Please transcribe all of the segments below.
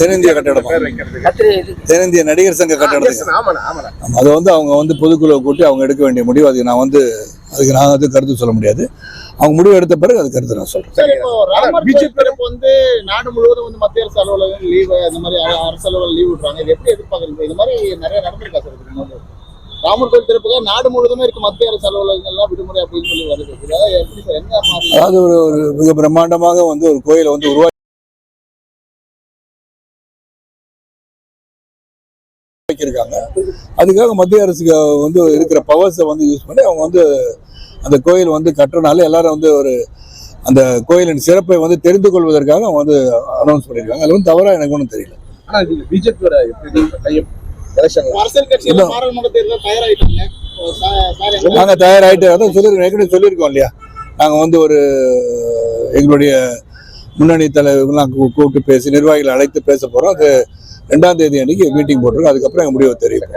தென்னிந்திய கட்டடம்? தென்னிந்திய நடிகர் சங்க கட்டடத்துக்கு. அது வந்து அவங்க வந்து பொதுக்குழுவை கூட்டி அவங்க எடுக்க வேண்டிய முடிவு. அதுக்கு நான் வந்து அதுக்கு நான் வந்து கருத்து சொல்ல முடியாது. அவங்க முடிவு எடுத்த பிறகு அது கருத்து நான் சொல்றேன். திறப்பு வந்து நாடு முழுவதும் வந்து மத்திய அரசு அலுவலகம் லீவு அந்த மாதிரி அரசு அலுவலகம் லீவ் விடுறாங்க. இது எப்படி எதிர்பார்க்குறீங்க? இது மாதிரி நிறைய நடந்திருக்கா சார்? ராமர் கோயில் திறப்புக்கு நாடு முழுவதுமே இருக்கு மத்திய அரசு அலுவலகங்கள்லாம் விடுமுறை அப்படின்னு சொல்லி வருது. அதாவது ஒரு ஒரு மிக பிரம்மாண்டமாக வந்து ஒரு கோயிலை வந்து உருவாக்கியிருக்காங்க அதுக்காக மத்திய அரசுக்கு வந்து இருக்கிற பவர்ஸை வந்து யூஸ் பண்ணி அவங்க வந்து அந்த கோயில் வந்து கட்டுறனால எல்லாரும் வந்து ஒரு அந்த கோயிலின் சிறப்பை வந்து தெரிந்து கொள்வதற்காக அவங்க வந்து அனௌன்ஸ் பண்ணியிருக்காங்க அது வந்து தவறா எனக்கு ஒன்றும் தெரியல. ஆனா இது பிஜேபியோட எப்படி கையம் எலெக்ஷன் அரசியல் கட்சிகள் இல்ல. பாராளுமன்ற தேர்தல் தயாராயிட்டாங்க. நாங்க தயாராயிட்டு அதான் சொல்லிருக்கோம் ஏற்கனவே சொல்லியிருக்கோம் இல்லையா? நாங்க வந்து ஒரு எங்களுடைய முன்னணி தலைவர்கள்லாம் கூப்பிட்டு பேசி நிர்வாகிகளை அழைத்து பேச போறோம். அது ரெண்டாம் தேதி அன்னைக்கு மீட்டிங் போட்டிருக்கோம் அதுக்கப்புறம் எங்க முடிவு தெரியும்.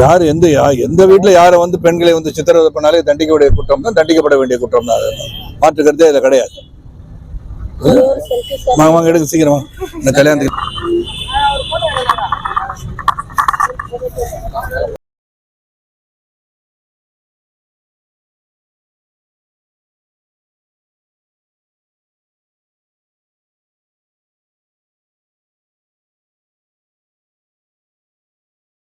யார் எந்த எந்த வீட்டுல யாரை வந்து பெண்களை வந்து சித்திரவதை பண்ணாலே தண்டிக்க வேண்டிய குற்றம் தான் தண்டிக்கப்பட வேண்டிய குற்றம் தான். அது மாற்று கருத்தே இதுல கிடையாது. வாங்க வாங்க எடுங்க சீக்கிரமா இந்த கல்யாணத்துக்கு.